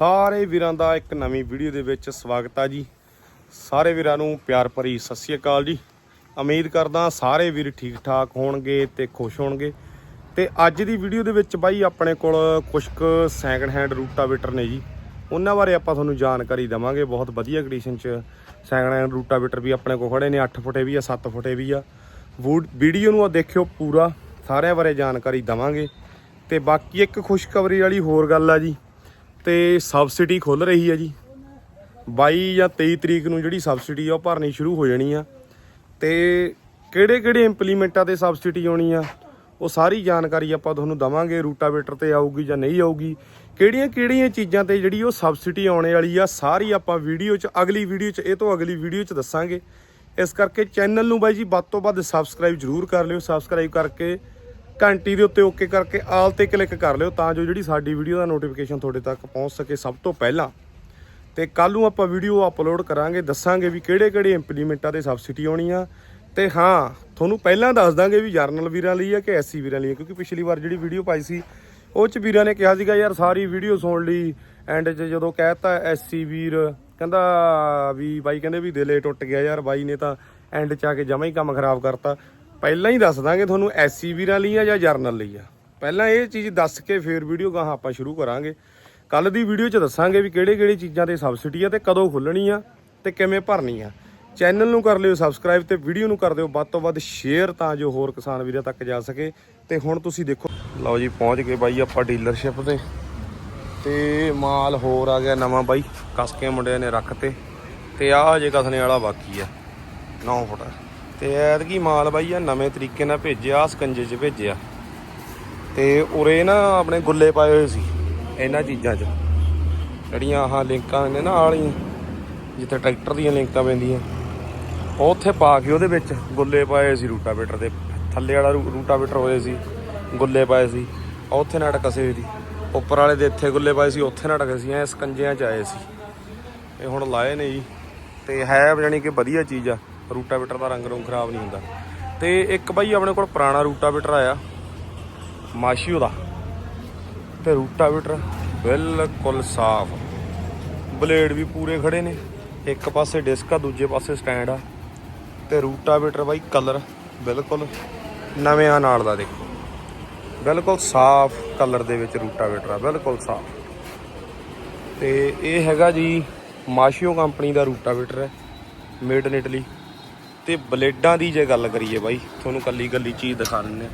ਸਾਰੇ ਵੀਰਾਂ ਦਾ ਇੱਕ ਨਵੀਂ ਵੀਡੀਓ ਦੇ ਵਿੱਚ ਸਵਾਗਤ ਆ ਜੀ। ਸਾਰੇ ਵੀਰਾਂ ਨੂੰ ਪਿਆਰ ਭਰੀ ਸਤਿ ਸ੍ਰੀ ਅਕਾਲ ਜੀ। ਉਮੀਦ ਕਰਦਾ ਸਾਰੇ ਵੀਰ ਠੀਕ ਠਾਕ ਹੋਣਗੇ ਤੇ ਖੁਸ਼ ਹੋਣਗੇ। ਤੇ ਅੱਜ ਦੀ ਵੀਡੀਓ ਦੇ ਵਿੱਚ ਬਾਈ ਆਪਣੇ ਕੋਲ ਕੁਝ ਕੁ ਸੈਕਿੰਡ ਹੈਂਡ ਰੂਟਾਵੇਟਰ ਨੇ ਜੀ। ਉਹਨਾਂ ਬਾਰੇ ਆਪਾਂ ਤੁਹਾਨੂੰ ਜਾਣਕਾਰੀ ਦਵਾਂਗੇ। ਬਹੁਤ ਵਧੀਆ ਕੰਡੀਸ਼ਨ 'ਚ ਸੈਕਿੰਡ ਹੈਂਡ ਰੂਟਾਵੇਟਰ ਵੀ ਆਪਣੇ ਕੋਲ ਖੜੇ ਨੇ। 8 ਫੁੱਟੇ ਵੀ ਆ 7 ਫੁੱਟੇ ਵੀ ਆ। ਵੂ- ਵੀਡੀਓ ਨੂੰ ਆ ਦੇਖਿਓ ਪੂਰਾ। ਸਾਰਿਆਂ ਬਾਰੇ ਜਾਣਕਾਰੀ ਦਵਾਂਗੇ। ਤੇ ਬਾਕੀ ਇੱਕ ਖੁਸ਼ਖਬਰੀ ਵਾਲੀ ਹੋਰ ਗੱਲ ਆ ਜੀ। ਤੇ ਸਬਸਿਡੀ ਖੁੱਲ ਰਹੀ ਹੈ ਜੀ। 22 ਜਾਂ 23 ਤਰੀਕ ਨੂੰ ਜਿਹੜੀ ਸਬਸਿਡੀ ਆ ਉਹ ਭਰਨੀ ਸ਼ੁਰੂ ਹੋ ਜਾਣੀ ਆ। ਤੇ ਕਿਹੜੇ ਕਿਹੜੇ ਇੰਪਲੀਮੈਂਟਾਂ ਤੇ ਸਬਸਿਡੀ ਆਉਣੀ ਆ, ਉਹ ਸਾਰੀ ਜਾਣਕਾਰੀ ਆਪਾਂ ਤੁਹਾਨੂੰ ਦਵਾਂਗੇ, ਰੂਟਾਵੇਟਰ ਤੇ ਆਊਗੀ ਜਾਂ ਨਹੀਂ ਆਊਗੀ। ਕਿਹੜੀਆਂ ਕਿਹੜੀਆਂ ਚੀਜ਼ਾਂ ਤੇ ਜਿਹੜੀ ਉਹ ਸਬਸਿਡੀ ਆਉਣੇ ਵਾਲੀ ਆ, ਸਾਰੀ ਆਪਾਂ ਵੀਡੀਓ 'ਚ, ਅਗਲੀ ਵੀਡੀਓ 'ਚ, ਇਹ ਤੋਂ ਅਗਲੀ ਵੀਡੀਓ 'ਚ ਦੱਸਾਂਗੇ। ਇਸ ਕਰਕੇ ਚੈਨਲ ਨੂੰ ਬਾਈ ਜੀ, ਵੱਧ ਤੋਂ ਵੱਧ ਸਬਸਕ੍ਰਾਈਬ ਜ਼ਰੂਰ ਕਰ ਲਿਓ। ਸਬਸਕ੍ਰਾਈਬ ਕਰਕੇ ਘੰਟੀ ਦੇ ਉੱਤੇ ਓਕੇ ਕਰਕੇ ਆਲ ਤੇ ਕਲਿੱਕ ਕਰ ਲਿਓ ਤਾਂ ਜੋ ਜਿਹੜੀ ਸਾਡੀ ਵੀਡੀਓ ਦਾ ਨੋਟੀਫਿਕੇਸ਼ਨ ਤੁਹਾਡੇ ਤੱਕ ਪਹੁੰਚ ਸਕੇ ਸਭ ਤੋਂ ਪਹਿਲਾਂ। ਤੇ ਕੱਲ ਨੂੰ ਆਪਾਂ ਵੀਡੀਓ ਅਪਲੋਡ ਕਰਾਂਗੇ, ਦੱਸਾਂਗੇ ਵੀ ਕਿਹੜੇ ਕਿਹੜੇ ਇੰਪਲੀਮੈਂਟਾਂ ਤੇ ਸਬਸਿਡੀ ਆਉਣੀ ਆ। ਤੇ ਹਾਂ, ਤੁਹਾਨੂੰ ਪਹਿਲਾਂ ਦੱਸ ਦਾਂਗੇ ਵੀ ਜਰਨਲ ਵੀਰਾਂ ਲਈ ਆ ਕਿ ਐਸਸੀ ਵੀਰਾਂ ਲਈ ਆ, ਕਿਉਂਕਿ ਪਿਛਲੀ ਵਾਰ ਜਿਹੜੀ ਵੀਡੀਓ ਪਾਈ ਸੀ, ਉਹ ਚ ਵੀਰਾਂ ਨੇ ਕਿਹਾ ਸੀਗਾ, ਯਾਰ ਸਾਰੀ ਵੀਡੀਓ ਸੁਣ ਲਈ। ਐਂਡ 'ਚ ਜਦੋਂ ਕਹਿਤਾ ਐਸਸੀ ਵੀਰ, ਕਹਿੰਦਾ ਵੀ ਬਾਈ ਕਹਿੰਦੇ ਵੀ ਦਿਲੇ ਟੁੱਟ ਗਿਆ ਯਾਰ, ਬਾਈ ਨੇ ਤਾਂ ਐਂਡ 'ਚ ਆ ਕੇ ਜਮਾ ਹੀ ਕੰਮ ਖਰਾਬ ਕਰਤਾ। ਪਹਿਲਾਂ ਹੀ ਦੱਸ ਦਾਂਗੇ ਤੁਹਾਨੂੰ ਐਸਸੀ ਵੀਰਾਂ ਲਈ ਆ ਜਾਂ ਜਰਨਲ ਲਈ ਆ। ਪਹਿਲਾਂ ਇਹ ਚੀਜ਼ ਦੱਸ ਕੇ ਫਿਰ ਵੀਡੀਓ ਗਾਹਾਂ ਆਪਾਂ ਸ਼ੁਰੂ ਕਰਾਂਗੇ। ਕੱਲ ਦੀ ਵੀਡੀਓ 'ਚ ਦੱਸਾਂਗੇ ਵੀ ਕਿਹੜੇ ਕਿਹੜੇ ਚੀਜ਼ਾਂ ਤੇ ਸਬਸਿਡੀ ਆ ਤੇ ਕਦੋਂ ਖੁੱਲਣੀ ਆ ਤੇ ਕਿਵੇਂ ਭਰਨੀ ਆ। ਚੈਨਲ ਨੂੰ ਕਰ ਲਿਓ ਸਬਸਕ੍ਰਾਈਬ ਤੇ ਵੀਡੀਓ ਨੂੰ ਕਰ ਦਿਓ। ਵੱਧ ਤੋਂ ਵੱਧ ਸ਼ੇਅਰ ਤਾਂ ਜੋ ਹੋਰ ਕਿਸਾਨ ਵੀਰਾਂ ਤੱਕ ਜਾ ਸਕੇ। ਤੇ ਹੁਣ ਤੁਸੀਂ ਦੇਖੋ, ਲਓ ਜੀ ਪਹੁੰਚ ਗਏ ਬਾਈ ਆਪਾਂ ਡੀਲਰਸ਼ਿਪ ਤੇ। ਤੇ ਮਾਲ ਹੋਰ ਆ ਗਿਆ ਨਵਾਂ ਬਾਈ। ਕਸਕੇ ਮੁੰਡਿਆਂ ਨੇ ਰੱਖਤੇ। ਤੇ ਆਹ ਜੇ ਕਸਨੇ ਵਾਲਾ ਬਾਕੀ ਆ। 9 ਫੁੱਟ ਤੇ ਐਤਕੀ ਮਾਲ ਬਾਈ ਆ, ਨਵੇਂ ਤਰੀਕੇ ਨਾਲ ਭੇਜਿਆ, ਆਹ ਸਕੰਜੇ 'ਚ ਭੇਜਿਆ। ਤੇ ਉਰੇ ਨਾ ਆਪਣੇ ਗੁੱਲੇ ਪਾਏ ਹੋਏ ਸੀ, ਇਹਨਾਂ ਚੀਜ਼ਾਂ 'ਚ। ਜਿਹੜੀਆਂ ਆਹ ਲਿੰਕਾਂ ਨੇ ਨਾ ਆਲੀ ਜਿੱਥੇ ਟਰੈਕਟਰ ਦੀਆਂ ਲਿੰਕਾਂ ਪੈਂਦੀਆਂ। ਉਹ ਉੱਥੇ ਪਾ ਕੇ ਉਹਦੇ ਵਿੱਚ ਗੁੱਲੇ ਪਾਏ ਸੀ, ਰੂਟਾਵੇਟਰ ਦੇ ਥੱਲੇ ਵਾਲਾ ਰੂ- ਰੂਟਾਵੇਟਰ ਹੋਏ ਸੀ, ਗੁੱਲੇ ਪਾਏ ਸੀ। ਉੱਥੇ ਨਾ ਟਕਸੇ ਹੋਏ ਸੀ। ਉੱਪਰ ਵਾਲੇ ਦੇ ਇੱਥੇ ਗੁੱਲੇ ਪਾਏ ਸੀ, ਉੱਥੇ ਨਾਟਕ ਸੀ, ਐ ਸਕੰਜਿਆਂ 'ਚ ਆਏ ਸੀ। ਇਹ ਹੁਣ ਲਾਏ ਨੇ ਜੀ। ਤੇ ਹੈ ਜਾਣੀ ਕਿ ਵਧੀਆ ਚੀਜ਼ ਆ। ਰੂਟਾਵੇਟਰ ਦਾ ਰੰਗ ਰੰਗ ਖਰਾਬ ਨਹੀਂ ਹੁੰਦਾ। ਤੇ ਇੱਕ ਬਾਈ ਆਪਣੇ ਕੋਲ ਪੁਰਾਣਾ ਰੂਟਾਵੇਟਰ ਆਇਆ, ਮਾਸ਼ੀਓ ਦਾ। ਤੇ ਰੂਟਾਵੇਟਰ ਬਿਲਕੁਲ ਸਾਫ਼। ਬਲੇਡ ਵੀ ਪੂਰੇ ਖੜੇ ਨੇ, ਇੱਕ ਪਾਸੇ ਡਿਸਕ ਆ, ਦੂਜੇ ਪਾਸੇ ਸਟੈਂਡ ਆ। ਤੇ ਰੂਟਾਵੇਟਰ ਬਾਈ ਕਲਰ ਬਿਲਕੁਲ ਨਵਿਆਂ ਨਾਲ ਦਾ ਦੇਖੋ। ਬਿਲਕੁਲ ਸਾਫ਼ ਕਲਰ ਦੇ ਵਿੱਚ ਰੂਟਾਵੇਟਰ ਆ, ਬਿਲਕੁਲ ਸਾਫ਼। ਤੇ ਇਹ ਹੈਗਾ ਜੀ ਮਾਸ਼ੀਓ ਕੰਪਨੀ ਦਾ ਰੂਟਾਵੇਟਰ ਹੈ, ਮੇਡ ਇਨ ਇਟਲੀ। ਤੇ ਬਲੇਡਾਂ ਦੀ ਜੇ ਗੱਲ ਕਰੀਏ ਬਾਈ, ਤੁਹਾਨੂੰ ਕੱਲੀ ਕੱਲੀ ਚੀਜ਼ ਦਿਖਾ ਦਿੰਦੇ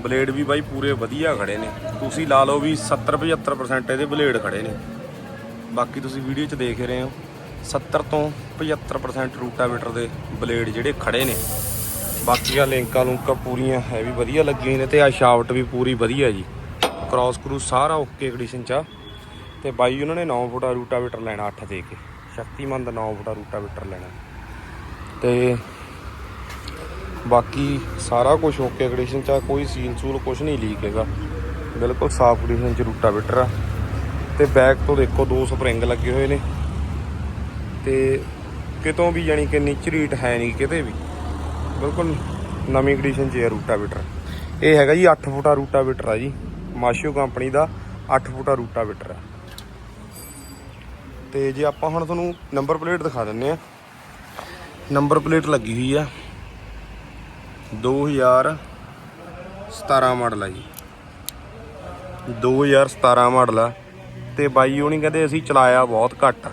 ਬਲੇਡ ਵੀ ਬਾਈ ਪੂਰੇ ਵਧੀਆ ਖੜੇ ਨੇ। ਤੁਸੀਂ ਲਾ ਲਓ ਵੀ 70 75% ਇਹਦੇ ਬਲੇਡ ਖੜੇ ਨੇ। ਬਾਕੀ ਤੁਸੀਂ ਵੀਡੀਓ 'ਚ ਦੇਖ ਰਹੇ ਹੋ 70 ਤੋਂ 75% ਰੂਟਾਵੇਟਰ ਦੇ ਬਲੇਡ ਜਿਹੜੇ ਖੜੇ ਨੇ। ਬਾਕੀਆਂ ਲਿੰਕਾਂ ਲੁੰਕਾਂ ਪੂਰੀਆਂ ਹੈ ਵੀ ਵਧੀਆ ਲੱਗੀਆਂ ਨੇ ਤੇ ਆ ਸ਼ਾਫਟ ਵੀ ਪੂਰੀ ਵਧੀਆ ਜੀ। ਕ੍ਰਾਸ ਕਰੂ ਸਾਰਾ ਓਕੇ ਕੰਡੀਸ਼ਨ 'ਚ ਆ। ਤੇ ਬਾਈ ਉਹਨਾਂ ਨੇ 9 ਫੁੱਟਾ ਰੂਟਾਵੇਟਰ ਲੈਣਾ 8 ਦੇ ਕੇ। ਸ਼ਕਤੀਮੰਦ ਦਾ 9 ਫੁੱਟਾ ਰੂਟਾਵੇਟਰ ਲੈਣਾ। ਤੇ ਬਾਕੀ ਸਾਰਾ ਕੁਝ ਓਕੇ ਕੰਡੀਸ਼ਨ 'ਚ ਆ, ਕੋਈ ਸੀਲ ਸੂਲ ਕੁਝ ਨਹੀਂ ਲੀਕ ਹੈਗਾ। ਬਿਲਕੁਲ ਸਾਫ਼ ਕੰਡੀਸ਼ਨ 'ਚ ਰੂਟਾਵੇਟਰ ਆ। ਤੇ ਬੈਕ ਤੋਂ ਦੇਖੋ, ਦੋ ਸਪਰਿੰਗ ਲੱਗੇ ਹੋਏ ਨੇ। ਤੇ ਕਿਤੋਂ ਵੀ ਯਾਨੀ ਕਿ ਨੀਚਰੀਟ ਹੈ ਨਹੀਂ ਕਿਤੇ ਵੀ। ਬਿਲਕੁਲ ਨਵੀਂ ਕੰਡੀਸ਼ਨ 'ਚ ਹੈ ਰੂਟਾਵੇਟਰ ਇਹ ਹੈਗਾ ਜੀ 8 ਫੁੱਟਾ ਰੂਟਾਵੇਟਰ ਆ ਜੀ। ਮਾਸ਼ੀਓ ਕੰਪਨੀ ਦਾ 8 ਫੁੱਟਾ ਰੂਟਾਵੇਟਰ ਆ। ਤੇ ਜੇ ਆਪਾਂ ਹੁਣ ਤੁਹਾਨੂੰ ਨੰਬਰ ਪਲੇਟ ਦਿਖਾ ਦਿੰਨੇ ਆ ਨੰਬਰ ਪਲੇਟ ਲੱਗੀ ਹੋਈ ਆ। 2017 ਮਾਡਲ ਆ ਜੀ। 2017 ਮਾਡਲ ਆ। ਤੇ ਬਾਈ ਉਹਨੀ ਕਹਿੰਦੇ ਅਸੀਂ ਚਲਾਇਆ ਬਹੁਤ ਘੱਟ ਆ।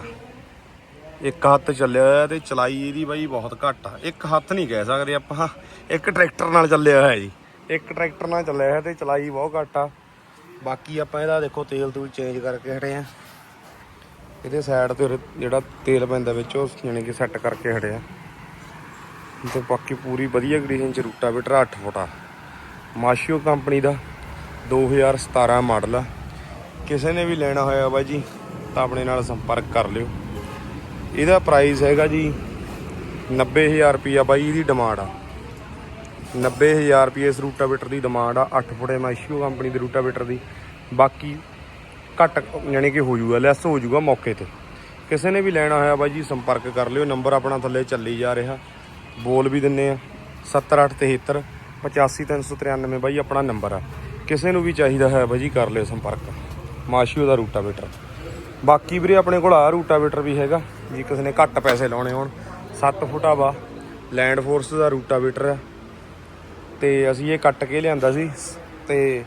ਇੱਕ ਹੱਥ ਚੱਲਿਆ ਹੋਇਆ ਤੇ ਚਲਾਈ ਇਹਦੀ ਬਾਈ ਬਹੁਤ ਘੱਟ ਆ। ਇੱਕ ਹੱਥ ਨਹੀਂ ਕਹਿ ਸਕਦੇ ਆਪਾਂ। ਇੱਕ ਟਰੈਕਟਰ ਨਾਲ ਚੱਲਿਆ ਹੋਇਆ ਜੀ। ਇੱਕ ਟਰੈਕਟਰ ਨਾਲ ਚੱਲਿਆ ਹੋਇਆ ਤੇ ਚਲਾਈ ਬਹੁਤ ਘੱਟ ਆ। ਬਾਕੀ ਆਪਾਂ ਇਹਦਾ ਦੇਖੋ ਤੇਲ ਤੂਲ ਚੇਂਜ ਕਰਕੇ ਹਟੇ ਆ। ਇਹਦੇ ਸਾਈਡ ਤੇ ਜਿਹੜਾ ਤੇਲ ਪੈਂਦਾ ਵਿੱਚ, ਉਹ ਯਾਨੀ ਕਿ ਸੈੱਟ ਕਰਕੇ ਹਟਿਆ ਤੇ ਬਾਕੀ ਪੂਰੀ ਵਧੀਆ ਕੰਡੀਸ਼ਨ ਚ ਰੂਟਾਵੇਟਰ 8 ਆ। ਮਾਸ਼ੀਓ ਕੰਪਨੀ ਦਾ 2017 ਮਾਡਲ ਆ। ਕਿਸੇ ਨੇ ਵੀ ਲੈਣਾ ਹੋਇਆ ਬਾਈ ਜੀ, ਤਾਂ ਆਪਣੇ ਨਾਲ ਸੰਪਰਕ ਕਰ ਲਿਓ। ਇਹਦਾ ਪ੍ਰਾਈਸ ਹੈਗਾ ਜੀ 90000 ਰੁਪਿਆ ਬਾਈ ਇਹਦੀ ਡਿਮਾਂਡ ਆ। 90000 ਰੁਪਏ ਇਸ ਰੂਟਾਵੇਟਰ ਦੀ ਡਿਮਾਂਡ ਆ 8 ਫੁੱਟੇ ਮਾਸ਼ੀਓ ਕੰਪਨੀ ਦੇ ਰੂਟਾਵੇਟਰ ਦੀ। ਬਾਕੀ ਘੱਟ ਯਾਨੀ ਕਿ ਹੋ ਜਾਊਗਾ ਲੈਸ ਹੋ ਜਾਊਗਾ ਮੌਕੇ ਤੇ। ਕਿਸੇ ਨੇ ਵੀ ਲੈਣਾ ਹੋਇਆ ਬਾਈ ਜੀ, ਸੰਪਰਕ ਕਰ ਲਿਓ। ਨੰਬਰ ਆਪਣਾ ਥੱਲੇ ਚੱਲੀ ਜਾ ਰਿਹਾ। ਬੋਲ ਵੀ ਦਿੰਨੇ ਆ। 7873 85393 ਬਾਈ, ਆਪਣਾ ਨੰਬਰ ਆ। ਕਿਸੇ ਨੂੰ ਵੀ ਚਾਹੀਦਾ ਹੈ ਬਾਈ ਜੀ, ਕਰ ਲਿਓ ਸੰਪਰਕ। ਮਾਸ਼ੀਓ ਦਾ ਰੂਟਾਵੇਟਰ। ਬਾਕੀ ਵੀਰੇ, ਆਪਣੇ ਕੋਲ ਆ ਰੂਟਾਵੇਟਰ ਵੀ ਹੈਗਾ। ਜੀ, ਕਿਸੇ ਨੇ ਘੱਟ ਪੈਸੇ ਲਾਉਣੇ ਹੋਣ। 7 ਫੁੱਟਾ ਵਾ ਲੈਂਡ ਫੋਰਸ ਦਾ ਰੂਟਾਵੇਟਰ ਆ। ਤੇ ਅਸੀਂ ਇਹ ਕੱਟ ਕੇ ਲਿਆਂਦਾ ਸੀ। ਤੇ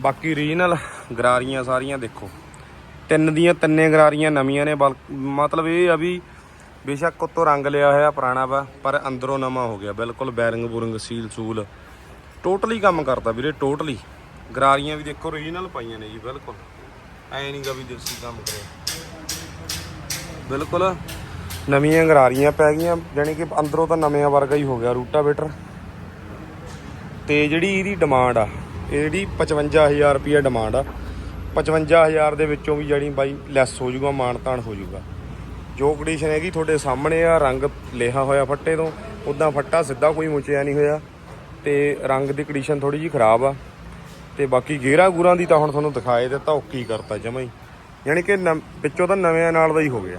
ਬਾਕੀ ਰੀਜਨਲ ਗਰਾਰੀਆਂ ਸਾਰੀਆਂ ਦੇਖੋ। ਤਿੰਨ ਦੀਆਂ, ਤਿੰਨੇ ਗਰਾਰੀਆਂ ਨਵੀਆਂ ਨੇ। ਬਲ- ਮਤਲਬ ਇਹ ਆ ਵੀ ਬੇਸ਼ੱਕ ਉੱਤੋਂ ਰੰਗ ਲਿਆ ਹੋਇਆ ਪੁਰਾਣਾ ਵਾ, ਪਰ ਅੰਦਰੋਂ ਨਵਾਂ ਹੋ ਗਿਆ, ਬਿਲਕੁਲ ਬੈਰਿੰਗ ਬੁਰਿੰਗ, ਸੀਲ ਸੂਲ। ਟੋਟਲੀ ਕੰਮ ਕਰਦਾ ਵੀਰੇ, ਟੋਟਲੀ। ਗਰਾਰੀਆਂ ਵੀ ਦੇਖੋ ਰੀਜਨਲ ਪਾਈਆਂ ਨੇ ਜੀ, ਬਿਲਕੁਲ। ਐ ਨਹੀਂਗਾ ਵੀ ਦੇਸੀ ਕੰਮ ਕਰਿਆ ਬਿਲਕੁਲ ਨਵੀਆਂ ਗਰਾਰੀਆਂ ਪੈ ਗਈਆਂ, ਜਾਣੀ ਕਿ ਅੰਦਰੋਂ ਤਾਂ ਨਵਿਆਂ ਵਰਗਾ ਹੀ ਹੋ ਗਿਆ ਰੂਟਾਵੇਟਰ। ਤੇ ਜਿਹੜੀ ਇਹਦੀ ਡਿਮਾਂਡ ਆ ਇਹ ਜਿਹੜੀ 55000 ਰੁਪਏ ਡਿਮਾਂਡ ਆ। 55000 ਦੇ ਵਿੱਚੋਂ ਵੀ ਜਿਹੜੀ ਬਾਈ ਲੈਸ ਹੋ ਜਾਊਗਾ ਮਾਨਤਾਨ ਹੋ ਜਾਊਗਾ ਜੋ ਕੰਡੀਸ਼ਨ ਹੈਗੀ, ਤੁਹਾਡੇ ਸਾਹਮਣੇ ਆ, ਰੰਗ ਲਿਆ ਹੋਇਆ ਫੱਟੇ ਤੋਂ। ਉਦਾਂ ਫੱਟਾ ਸਿੱਧਾ ਕੋਈ ਮੁੱਚਿਆ ਨਹੀਂ ਹੋਇਆ ਤੇ ਰੰਗ ਦੀ ਕੰਡੀਸ਼ਨ ਥੋੜੀ ਜੀ ਖਰਾਬ ਆ। ਤੇ ਬਾਕੀ ਗੇਰਾ ਗੂਰਾਂ ਦੀ ਤਾਂ ਹੁਣ ਤੁਹਾਨੂੰ ਦਿਖਾਏ ਦਿੱਤਾ ਓਕੀ ਕਰਤਾ ਜਮਾ ਹੀ। ਯਾਨੀ ਕਿ ਨਵ- ਵਿੱਚੋਂ ਤਾਂ ਨਵਿਆਂ ਨਾਲ ਦਾ ਹੀ ਹੋ ਗਿਆ।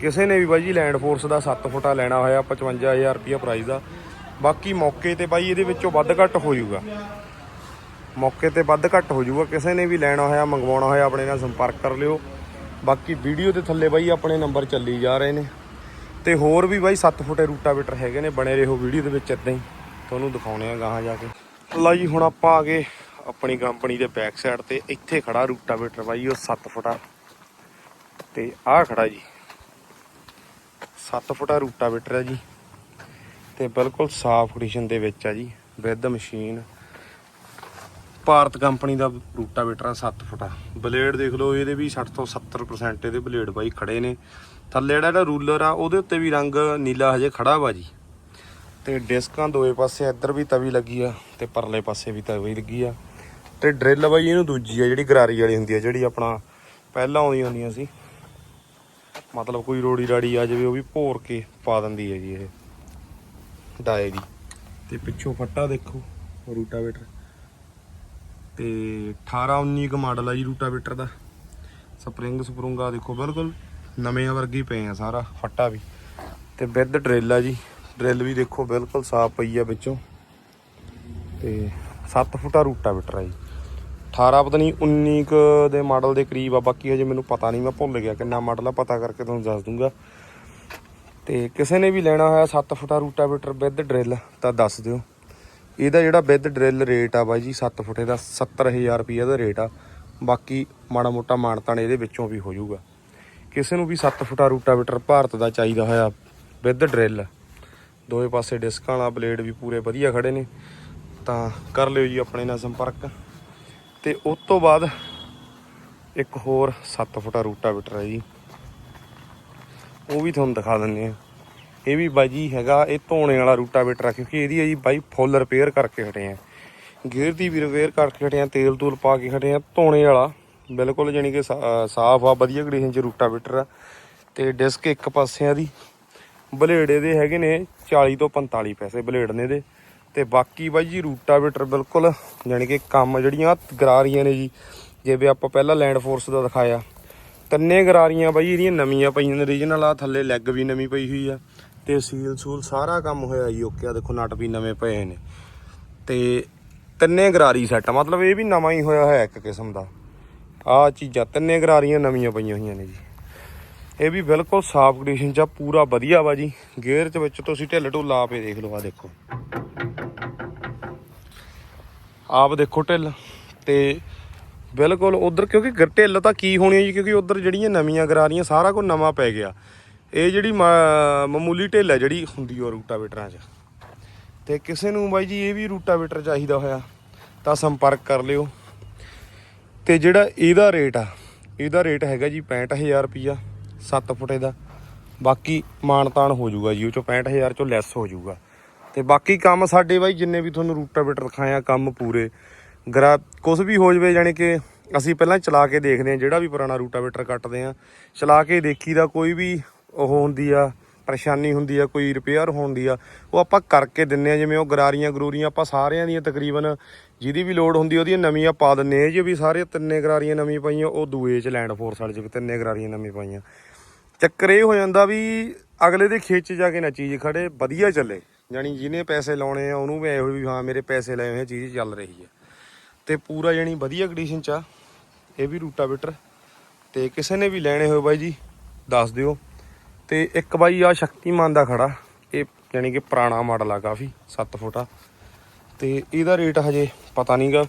ਕਿਸੇ ਨੇ ਵੀ ਬਾਈ ਜੀ ਲੈਂਡ ਫੋਰਸ ਦਾ 7 ਫੁੱਟਾ ਲੈਣਾ ਹੋਇਆ 55000 ਰੁਪਏ ਪ੍ਰਾਈਸ ਦਾ। ਬਾਕੀ ਮੌਕੇ ਤੇ ਬਾਈ ਇਹਦੇ ਵਿੱਚੋਂ ਵੱਧ ਘੱਟ ਹੋ ਜਾਊਗਾ। ਮੌਕੇ ਤੇ ਵੱਧ ਘੱਟ ਹੋ ਜਾਊਗਾ। ਕਿਸੇ ਨੇ ਵੀ ਲੈਣਾ ਹੋਇਆ, ਮੰਗਵਾਉਣਾ ਹੋਇਆ, ਆਪਣੇ ਨਾਲ ਸੰਪਰਕ ਕਰ ਲਿਓ। ਬਾਕੀ ਵੀਡੀਓ ਦੇ ਥੱਲੇ ਬਾਈ ਆਪਣੇ ਨੰਬਰ ਚੱਲੀ ਜਾ ਰਹੇ ਨੇ। ਤੇ ਹੋਰ ਵੀ ਬਾਈ 7 ਫੁੱਟੇ ਰੂਟਾਵੇਟਰ ਹੈਗੇ ਨੇ ਬਣੇ ਰਹੋ ਵੀਡੀਓ ਦੇ ਵਿੱਚ ਇਦਾਂ ਹੀ। ਤੁਹਾਨੂੰ ਦਿਖਾਉਣੇ ਆ ਗਾਹਾਂ ਜਾ ਕੇ। ਲਓ ਜੀ, ਹੁਣ ਆਪਾਂ ਆ ਗਏ ਆਪਣੀ ਕੰਪਨੀ ਦੇ ਬੈਕ ਸਾਈਡ ਤੇ। ਇੱਥੇ ਖੜਾ ਰੂਟਾਵੇਟਰ ਬਾਈ, ਉਹ 7 ਫੁੱਟਾ। ਤੇ ਆਹ ਖੜਾ ਜੀ। 7 ਫੁੱਟਾ ਰੂਟਾਵੇਟਰ ਹੈ ਜੀ। ਤੇ ਬਿਲਕੁਲ ਸਾਫ਼ ਕੰਡੀਸ਼ਨ ਦੇ ਵਿੱਚ ਆ ਜੀ। ਵਿਦ ਮਸ਼ੀਨ ਭਾਰਤ ਕੰਪਨੀ ਦਾ ਰੂਟਾਵੇਟਰ ਆ 7 ਫੁੱਟਾ। ਬਲੇਡ ਦੇਖ ਲਓ, ਇਹਦੇ ਵੀ 60 ਤੋਂ 70% ਇਹਦੇ ਬਲੇਡ ਬਾਈ ਖੜੇ ਨੇ। ਥੱਲੇ ਜਿਹੜਾ ਜਿਹੜਾ ਰੂਲਰ ਆ, ਉਹਦੇ ਉੱਤੇ ਵੀ ਰੰਗ ਨੀਲਾ ਹਜੇ ਖੜਾ ਵਾ ਜੀ। ਤੇ ਡਿਸਕਾਂ ਦੋਏ ਪਾਸੇ, ਇੱਧਰ ਵੀ ਤਵੀ ਲੱਗੀ ਆ ਤੇ ਪਰਲੇ ਪਾਸੇ ਵੀ ਤਵੀ ਲੱਗੀ ਆ। ਤੇ ਡਰਿੱਲ ਬਾਈ, ਇਹਨੂੰ ਦੂਜੀ ਆ, ਜਿਹੜੀ ਗਰਾਰੀ ਵਾਲੀ ਹੁੰਦੀ ਆ, ਜਿਹੜੀ ਆਪਣਾ ਪਹਿਲਾਂ ਆਉਂਦੀਆਂ ਹੁੰਦੀਆਂ ਸੀ। ਮਤਲਬ ਕੋਈ ਰੋੜੀ ਰਾੜੀ ਆ ਜਾਵੇ, ਉਹ ਵੀ ਭੋਰ ਕੇ ਪਾ ਦਿੰਦੀ ਹੈ ਜੀ ਇਹ। ਡਾਏ ਦੀ। ਤੇ ਪਿੱਛੋਂ ਫੱਟਾ ਦੇਖੋ, ਰੂਟਾਵੇਟਰ। ਤੇ 18 19 ਕ ਮਾਡਲ ਆ ਜੀ ਰੂਟਾਵੇਟਰ ਦਾ। ਸਪਰਿੰਗ ਸਪਰੂੰਗਾ ਦੇਖੋ ਬਿਲਕੁਲ ਨਵੇਂ ਵਰਗੀ ਪਏ ਆ ਸਾਰਾ, ਫੱਟਾ ਵੀ। ਤੇ ਵਿਦ ਡਰਿੱਲ ਆ ਜੀ, ਡਰਿੱਲ ਵੀ ਦੇਖੋ ਬਿਲਕੁਲ ਸਾਫ਼ ਪਈ ਆ ਵਿੱਚੋਂ। ਤੇ 7 ਫੁੱਟਾ ਰੂਟਾਵੇਟਰ ਆ ਜੀ। 18 ਪਤਾ ਨਹੀਂ 19 ਕ ਦੇ ਮਾਡਲ ਦੇ ਕਰੀਬ ਆ, ਬਾਕੀ ਹਜੇ ਮੈਨੂੰ ਪਤਾ ਨਹੀਂ, ਮੈਂ ਭੁੱਲ ਗਿਆ ਕਿੰਨਾ ਮਾਡਲ ਆ, ਪਤਾ ਕਰਕੇ ਤੁਹਾਨੂੰ ਦੱਸ ਦੂੰਗਾ। ਤੇ ਕਿਸੇ ਨੇ ਵੀ ਲੈਣਾ ਹੋਇਆ 7 ਫੁੱਟਾ ਰੂਟਾਵੇਟਰ ਵਿਦ ਡਰਿੱਲ ਤਾਂ ਦੱਸ ਦਿਓ। ਇਹਦਾ ਜਿਹੜਾ ਵਿਦ ਡਰਿੱਲ ਰੇਟ ਆ ਬਾਈ ਜੀ 7 ਫੁੱਟੇ ਦਾ 70000 ਰੁਪਏ ਦਾ ਰੇਟ ਆ। ਬਾਕੀ ਮਾੜਾ ਮੋਟਾ ਮਾਨਤਾਨ ਇਹਦੇ ਵਿੱਚੋਂ ਵੀ ਹੋ ਜਾਊਗਾ। ਕਿਸੇ ਨੂੰ ਵੀ 7 ਫੁੱਟਾ ਰੂਟਾਵੇਟਰ ਭਾਰਤ ਦਾ ਚਾਹੀਦਾ ਹੋਇਆ ਵਿਦ ਡਰਿੱਲ ਦੋਵੇਂ ਪਾਸੇ ਡਿਸਕਾਂ ਵਾਲਾ ਬਲੇਡ ਵੀ ਪੂਰੇ ਵਧੀਆ ਖੜੇ ਨੇ। ਤਾਂ ਕਰ ਲਿਓ ਜੀ ਆਪਣੇ ਨਾਲ ਸੰਪਰਕ। ਤੇ ਉਸ ਤੋਂ ਬਾਅਦ ਇੱਕ ਹੋਰ 7 ਫੁੱਟਾ ਰੂਟਾਵੇਟਰ ਹੈ ਜੀ। ਉਹ ਵੀ ਤੁਹਾਨੂੰ ਦਿਖਾ ਦਿੰਦੇ ਆ। ਇਹ ਵੀ ਬਾਈ ਜੀ ਹੈਗਾ, ਇਹ ਧੋਣੇ ਵਾਲਾ ਰੂਟਾਵੇਟਰ ਆ, ਕਿਉਂਕਿ ਇਹਦੀ ਆ ਜੀ ਬਾਈ ਫੁੱਲ ਰਿਪੇਅਰ ਕਰਕੇ ਹਟੇ ਆ। ਗੇਅਰ ਦੀ ਵੀ ਰਿਪੇਅਰ ਕਰਕੇ ਹਟੇ ਆ, ਤੇਲ ਤੂਲ ਪਾ ਕੇ ਹਟੇ ਆ, ਧੋਣੇ ਵਾਲਾ। ਬਿਲਕੁਲ ਜਾਨੀ ਕਿ ਸਾਫ਼ ਆ, ਵਧੀਆ ਕੰਡੀਸ਼ਨ ਚ ਰੂਟਾਵੇਟਰ ਆ। ਤੇ ਡਿਸਕ ਇੱਕ ਪਾਸੇ ਆ ਦੀ। ਬਲੇਡ ਇਹਦੇ ਹੈਗੇ ਨੇ 40 ਤੋਂ 45 ਪੈਸੇ ਬਲੇਡ ਨੇ ਇਹਦੇ ਤੇ ਬਾਕੀ ਬਾਈ ਜੀ ਰੂਟਾਵੇਟਰ ਬਿਲਕੁਲ ਜਾਨੀ ਕਿ ਕੰਮ ਜਿਹੜੀਆਂ ਗਰਾਰੀਆਂ ਨੇ ਜੀ, ਜਿਵੇਂ ਆਪਾਂ ਪਹਿਲਾਂ ਲੈਂਡ ਫੋਰਸ ਦਾ ਦਿਖਾਇਆ। ਤਿੰਨੇ ਗਰਾਰੀਆਂ ਬਾਈ ਇਹਦੀਆਂ ਨਵੀਆਂ ਪਈਆਂ ਨੇ ਰੀਜਨਲ ਆ, ਥੱਲੇ ਲੈਗ ਵੀ ਨਵੀਂ ਪਈ ਹੋਈ ਆ। ਤੇ ਸੀਲ ਸੂਲ ਸਾਰਾ ਕੰਮ ਹੋਇਆ ਜੀ ਓਕੇ ਆ, ਦੇਖੋ ਨਟ ਵੀ ਨਵੇਂ ਪਏ ਨੇ। ਤੇ ਤਿੰਨੇ ਗਰਾਰੀ ਸੈੱਟ ਮਤਲਬ ਇਹ ਵੀ ਨਵਾਂ ਹੀ ਹੋਇਆ ਹੋਇਆ ਇੱਕ ਕਿਸਮ ਦਾ। ਆ ਚੀਜ਼ਾਂ ਤਿੰਨੇ ਗਰਾਰੀਆਂ ਨਵੀਆਂ ਪਈਆਂ ਹੋਈਆਂ ਨੇ ਜੀ। ਇਹ ਵੀ ਬਿਲਕੁਲ ਸਾਫ਼ ਕੰਡੀਸ਼ਨ ਚ ਪੂਰਾ ਵਧੀਆ ਵਾ ਜੀ। ਗੇਅਰ ਚ ਵਿੱਚ ਤੁਸੀਂ ਢਿੱਲ ਢੁੱਲ ਆਪੇ ਦੇਖ ਲਓ ਆ ਦੇਖੋ। ਆਪ ਦੇਖੋ ਢਿੱਲ। ਤੇ ਬਿਲਕੁਲ ਉਧਰ ਕਿਉਂਕਿ ਢਿੱਲ ਤਾਂ ਕੀ ਹੋਣੀ ਹੈ ਜੀ, ਕਿਉਂਕਿ ਉਧਰ ਜਿਹੜੀਆਂ ਨਵੀਆਂ ਗਰਾਰੀਆਂ ਸਾਰਾ ਕੁਝ ਨਵਾਂ ਪੈ ਗਿਆ। ਇਹ ਜਿਹੜੀ ਮਾ- ਮਾਮੂਲੀ ਢਿੱਲ ਹੈ ਜਿਹੜੀ ਹੁੰਦੀ ਉਹ ਰੂਟਾਵੇਟਰਾਂ 'ਚ। ਤੇ ਕਿਸੇ ਨੂੰ ਬਾਈ ਜੀ ਇਹ ਵੀ ਰੂਟਾਵੇਟਰ ਚਾਹੀਦਾ ਹੋਇਆ, ਤਾਂ ਸੰਪਰਕ ਕਰ ਲਿਓ। ਤੇ ਜਿਹੜਾ ਇਹਦਾ ਰੇਟ ਆ, ਇਹਦਾ ਰੇਟ ਹੈਗਾ ਜੀ 65000 ਰੁਪਿਆ 7 ਫੁੱਟੇ ਦਾ। ਬਾਕੀ ਮਾਨਤਾਨ ਹੋ ਜਾਊਗਾ ਜੀ, ਉਹ ਚੋਂ 65000 ਚੋਂ ਲੈਸ ਹੋ ਜਾਊਗਾ। ਤੇ ਬਾਕੀ ਕੰਮ ਸਾਡੇ ਬਾਈ ਜਿੰਨੇ ਵੀ ਤੁਹਾਨੂੰ ਰੂਟਾਵੇਟਰ ਦਿਖਾਇਆ ਕੰਮ ਪੂਰੇ। ਗਰਾ ਕੁਝ ਵੀ ਹੋ ਜਵੇ, ਜਾਣੀ ਕਿ ਅਸੀਂ ਪਹਿਲਾਂ ਚਲਾ ਕੇ ਦੇਖਦੇ ਹਾਂ, ਜਿਹੜਾ ਵੀ ਪੁਰਾਣਾ ਰੂਟਾਵੇਟਰ ਕੱਟਦੇ ਆ ਚਲਾ ਕੇ ਦੇਖੀਦਾ, ਕੋਈ ਵੀ ਉਹ ਹੁੰਦੀ ਆ, ਪਰੇਸ਼ਾਨੀ ਹੁੰਦੀ ਆ, ਕੋਈ ਰਿਪੇਅਰ ਹੁੰਦੀ ਆ, ਉਹ ਆਪਾਂ ਕਰਕੇ ਦਿੰਨੇ ਆ, ਜਿਵੇਂ ਉਹ ਗਰਾਰੀਆਂ ਗਰੂਰੀਆਂ ਆਪਾਂ ਸਾਰਿਆਂ ਦੀਆਂ ਤਕਰੀਬਨ ਜਿਹਦੀ ਵੀ ਲੋਡ ਹੁੰਦੀ ਉਹਦੀਆਂ ਨਵੀਆਂ ਪਾ ਦਿੰਨੇ ਆ ਜੇ ਵੀ ਸਾਰੇ ਤਿੰਨੇ ਗਰਾਰੀਆਂ ਨਵੀਆਂ ਪਾਈਆਂ, ਉਹ ਦੂਏ ਚ ਲੈਂਡ ਫੋਰਸ ਵਾਲੇ ਚ ਵੀ ਤਿੰਨੇ ਗਰਾਰੀਆਂ ਨਵੀਂ ਪਾਈਆਂ। ਚੱਕਰ ਇਹ ਹੋ ਜਾਂਦਾ ਵੀ ਅਗਲੇ ਦੇ ਖੇਤ 'ਚ ਜਾ ਕੇ ਨਾ ਚੀਜ਼ ਖੜੇ, ਵਧੀਆ ਚੱਲੇ ਯਾਨੀ ਜਿਹਨੇ ਪੈਸੇ ਲਾਉਣੇ ਆ, ਉਹਨੂੰ ਵੀ ਐ ਹੋਵੇ ਵੀ ਹਾਂ, ਮੇਰੇ ਪੈਸੇ ਲਏ ਹੋਏ ਚੀਜ਼ ਚੱਲ ਰਹੀ ਆ। ਤੇ ਪੂਰਾ ਯਾਨੀ ਵਧੀਆ ਕੰਡੀਸ਼ਨ 'ਚ ਆ, ਇਹ ਵੀ ਰੂਟਾਵੇਟਰ, ਤੇ ਕਿਸੇ ਨੇ ਵੀ ਲੈਣੇ ਹੋਏ ਬਾਈ ਜੀ, ਦੱਸ ਦਿਓ। ਤੇ ਇੱਕ ਬਾਈ ਆ ਸ਼ਕਤੀਮਾਨ ਦਾ ਖੜਾ। ਇਹ ਯਾਨੀ ਕਿ ਪੁਰਾਣਾ ਮਾਡਲ ਆ ਕਾਫੀ 7 ਫੁੱਟਾ ਤੇ ਇਹਦਾ ਰੇਟ ਹਜੇ ਪਤਾ ਨਹੀਂਗਾ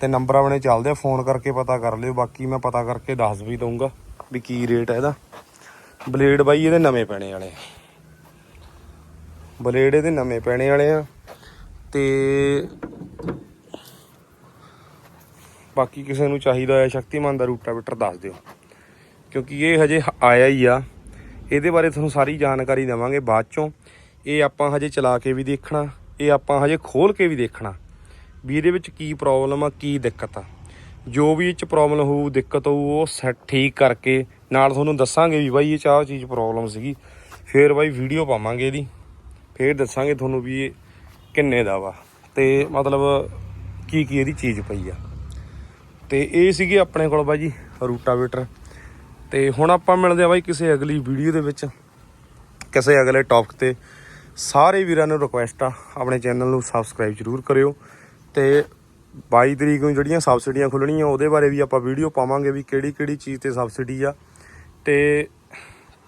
ਤੇ ਨੰਬਰ ਆਪਣੇ ਚੱਲਦੇ ਆ ਫੋਨ ਕਰਕੇ ਪਤਾ ਕਰ ਲਿਓ। ਬਾਕੀ ਮੈਂ ਪਤਾ ਕਰਕੇ ਦੱਸ ਵੀ ਦਊਂਗਾ ਵੀ ਕੀ ਰੇਟ ਹੈ ਇਹਦਾ। ਬਲੇਡ ਬਾਈ ਇਹਦੇ ਨਵੇਂ ਪੈਣੇ ਵਾਲੇ ਆ। ਬਲੇਡ ਇਹਦੇ ਨਵੇਂ ਪੈਣੇ ਵਾਲੇ ਆ। ਤੇ ਬਾਕੀ ਕਿਸੇ ਨੂੰ ਚਾਹੀਦਾ ਹੈ ਸ਼ਕਤੀਮਾਨ ਦਾ ਰੂਟਾਵੇਟਰ ਦੱਸ ਦਿਓ। ਕਿਉਂਕਿ ਇਹ ਹਜੇ ਆਇਆ ਹੀ ਆ। ਇਹਦੇ ਬਾਰੇ ਤੁਹਾਨੂੰ ਸਾਰੀ ਜਾਣਕਾਰੀ ਦੇਵਾਂਗੇ ਬਾਅਦ ਚੋਂ। ਇਹ ਆਪਾਂ ਹਜੇ ਚਲਾ ਕੇ ਵੀ ਦੇਖਣਾ, ਇਹ ਆਪਾਂ ਹਜੇ ਖੋਲ ਕੇ ਵੀ ਦੇਖਣਾ ਵੀ ਇਹਦੇ ਵਿੱਚ ਕੀ ਪ੍ਰੋਬਲਮ ਆ, ਕੀ ਦਿੱਕਤ ਆ। ਜੋ ਵੀ ਇਹ ਚ ਪ੍ਰੋਬਲਮ ਹੋਊ, ਦਿੱਕਤ ਹੋਊ, ਉਹ ਸੈੱਟ ਠੀਕ ਕਰਕੇ ਨਾਲ ਤੁਹਾਨੂੰ ਦੱਸਾਂਗੇ ਵੀ ਬਾਈ ਇਹ ਚ ਆਹ ਚੀਜ਼ ਪ੍ਰੋਬਲਮ ਸੀਗੀ। ਫੇਰ ਬਾਈ ਵੀਡੀਓ ਪਾਵਾਂਗੇ ਇਹਦੀ, ਫੇਰ ਦੱਸਾਂਗੇ ਤੁਹਾਨੂੰ ਵੀ ਇਹ ਕਿੰਨੇ ਦਾ ਵਾ। ਤੇ ਮਤਲਬ ਕੀ ਕੀ ਇਹਦੀ ਚੀਜ਼ ਪਈ ਆ। ਤੇ ਇਹ ਸੀਗੇ ਆਪਣੇ ਕੋਲ ਬਾਈ ਜੀ, ਰੂਟਾਵੇਟਰ। ਤੇ ਹੁਣ ਆਪਾਂ ਮਿਲਦੇ ਆ ਬਾਈ ਕਿਸੇ ਅਗਲੀ ਵੀਡੀਓ ਦੇ ਵਿੱਚ, ਕਿਸੇ ਅਗਲੇ ਟੌਪਿਕ ਤੇ। ਸਾਰੇ ਵੀਰਾਂ ਨੂੰ ਰਿਕੁਐਸਟ ਆ, ਆਪਣੇ ਚੈਨਲ ਨੂੰ ਸਬਸਕ੍ਰਾਈਬ ਜਰੂਰ ਕਰਿਓ ਤੇ 22 ਤਰੀਕ ਨੂੰ ਜਿਹੜੀਆਂ ਸਬਸਿਡੀਆਂ ਖੁੱਲਣੀਆਂ ਉਹਦੇ ਬਾਰੇ ਵੀ ਆਪਾਂ ਵੀਡੀਓ ਪਾਵਾਂਗੇ ਵੀ ਕਿਹੜੀ ਕਿਹੜੀ ਚੀਜ਼ ਤੇ ਸਬਸਿਡੀ ਆ। ਤੇ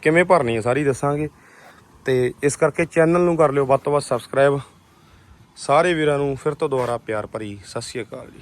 ਕਿਵੇਂ ਭਰਨੀ ਆ ਸਾਰੀ ਦੱਸਾਂਗੇ। ਤੇ ਇਸ ਕਰਕੇ ਚੈਨਲ ਨੂੰ ਕਰ ਲਿਓ ਵੱਧ ਤੋਂ ਵੱਧ ਸਬਸਕ੍ਰਾਈਬ ਸਾਰੇ ਵੀਰਾਂ ਨੂੰ ਫਿਰ ਤੋਂ ਦੁਬਾਰਾ ਪਿਆਰ ਭਰੀ, ਸਤਿ ਸ਼੍ਰੀ ਅਕਾਲ ਜੀ।